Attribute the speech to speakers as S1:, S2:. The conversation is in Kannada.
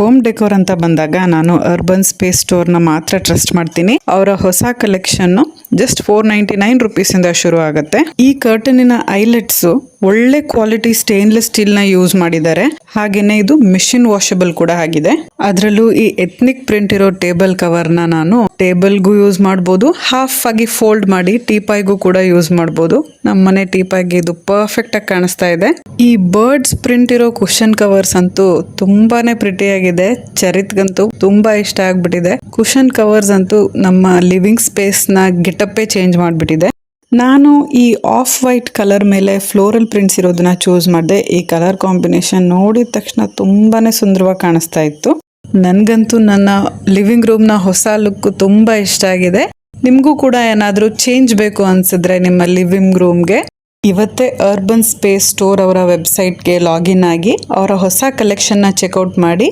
S1: ಹೋಮ್ ಡೆಕೋರ್ ಅಂತ ಬಂದಾಗ ನಾನು ಅರ್ಬನ್ ಸ್ಪೇಸ್ ಸ್ಟೋರ್ನ ಮಾತ್ರ ಟ್ರಸ್ಟ್ ಮಾಡ್ತೀನಿ. ಅವರ ಹೊಸ collection just four ninety nine rupees ಇಂದ ಶುರು ಆಗುತ್ತೆ. ಈ ಕರ್ಟನಿನ ಐಲೆಟ್ಸ್ ಒಳ್ಳೆ ಕ್ವಾಲಿಟಿ ಸ್ಟೇನ್ಲೆಸ್ ಸ್ಟೀಲ್ನ ಯೂಸ್ ಮಾಡಿದ್ದಾರೆ. ಹಾಗೇನೆ ಇದು ಮಿಷಿನ್ ವಾಷಬಲ್ ಕೂಡ ಆಗಿದೆ. ಅದರಲ್ಲೂ ಈ ಎಥ್ನಿಕ್ ಪ್ರಿಂಟ್ ಇರೋ ಟೇಬಲ್ ಕವರ್ನ ನಾನು ಟೇಬಲ್ಗೂ ಯೂಸ್ ಮಾಡಬಹುದು ಹಾಫ್ ಆಗಿ ಫೋಲ್ಡ್ ಮಾಡಿ ಟೀಪಾಯ್ಗೂ ಕೂಡ ಯೂಸ್ ಮಾಡಬಹುದು ನಮ್ಮ ಮನೆ ಟೀಪಾಯ್ಗೆ ಇದು ಪರ್ಫೆಕ್ಟ್ ಆಗಿ ಕಾಣಿಸ್ತಾ ಇದೆ. ಈ ಬರ್ಡ್ಸ್ ಪ್ರಿಂಟ್ ಇರೋ ಕುಶನ್ ಕವರ್ಸ್ ಅಂತೂ ತುಂಬಾನೇ ಪ್ರಿಟಿ ಆಗಿದೆ. ಚರಿತ್ಗಂತೂ ತುಂಬಾ ಇಷ್ಟ ಆಗ್ಬಿಟ್ಟಿದೆ. ಕುಶನ್ ಕವರ್ಸ್ ಅಂತೂ ನಮ್ಮ ಲಿವಿಂಗ್ ಸ್ಪೇಸ್ನ ಗೆಟಪ್ಪೇ ಚೇಂಜ್ ಮಾಡ್ಬಿಟ್ಟಿದೆ. ನಾನು ಈ ಆಫ್ ವೈಟ್ ಕಲರ್ ಮೇಲೆ ಫ್ಲೋರಲ್ ಪ್ರಿಂಟ್ಸ್ ಇರೋದನ್ನ ಚೂಸ್ ಮಾಡಿದೆ. ಈ ಕಲರ್ ಕಾಂಬಿನೇಷನ್ ನೋಡಿದ ತಕ್ಷಣ ತುಂಬಾನೇ ಸುಂದರವಾಗಿ ಕಾಣಿಸ್ತಾ ಇತ್ತು. ನನಗಂತೂ ನನ್ನ ಲಿವಿಂಗ್ ರೂಮ್ನ ಹೊಸ ಲುಕ್ ತುಂಬಾ ಇಷ್ಟ ಆಗಿದೆ. ನಿಮಗೂ ಕೂಡ ಏನಾದರೂ ಚೇಂಜ್ ಬೇಕು ಅನ್ಸಿದ್ರೆ ನಿಮ್ಮ ಲಿವಿಂಗ್ ರೂಮ್ಗೆ ಇವತ್ತೇ ಅರ್ಬನ್ ಸ್ಪೇಸ್ ಸ್ಟೋರ್ ಅವರ ವೆಬ್ಸೈಟ್ಗೆ ಲಾಗಿನ್ ಆಗಿ, ಅವರ ಹೊಸ ಕಲೆಕ್ಷನ್ನ ಚೆಕ್ಔಟ್ ಮಾಡಿ.